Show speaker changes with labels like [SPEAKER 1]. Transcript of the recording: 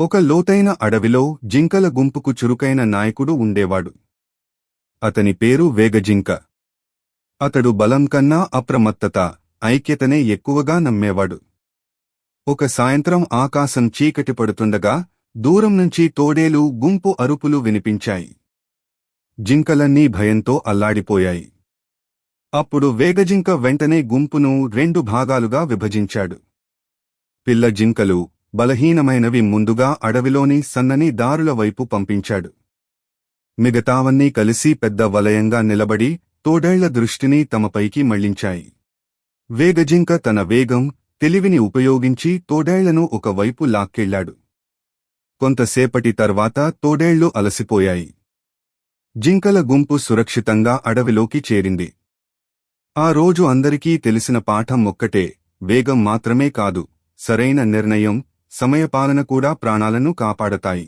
[SPEAKER 1] ఒక లోతైన అడవిలో జింకల గుంపుకు చురుకైన నాయకుడు ఉండేవాడు. అతని పేరు వేగజింక. అతడు బలం కన్నా అప్రమత్తత ఐక్యతనే ఎక్కువగా నమ్మేవాడు. ఒక సాయంత్రం ఆకాశం చీకటి పడుతుండగా దూరం నుంచి తోడేలు గుంపు అరుపులు వినిపించాయి. జింకలన్నీ భయంతో అల్లాడిపోయాయి. అప్పుడు వేగజింక వెంటనే గుంపును రెండు భాగాలుగా విభజించాడు. పిల్ల జింకలు బలహీనమైనవి ముందుగా అడవిలోని సన్నని దారుల వైపు పంపించాడు. మిగతావన్నీ కలిసి పెద్ద వలయంగా నిలబడి తోడేళ్ళ దృష్టిని తమపైకి మళ్ళించాయి. వేగజింక తన వేగం తెలివిని ఉపయోగించి తోడేళ్ళను ఒకవైపు లాక్కెళ్ళాడు కొంతసేపటి తర్వాత తోడేళ్ళు అలసిపోయాయి. జింకల గుంపు సురక్షితంగా అడవిలోకి చేరింది. ఆ రోజు అందరికీ తెలిసిన పాఠం ఒక్కటే వేగం మాత్రమే కాదు సరైన నిర్ణయం సమయపాలన కూడా ప్రాణాలను కాపాడతాయి.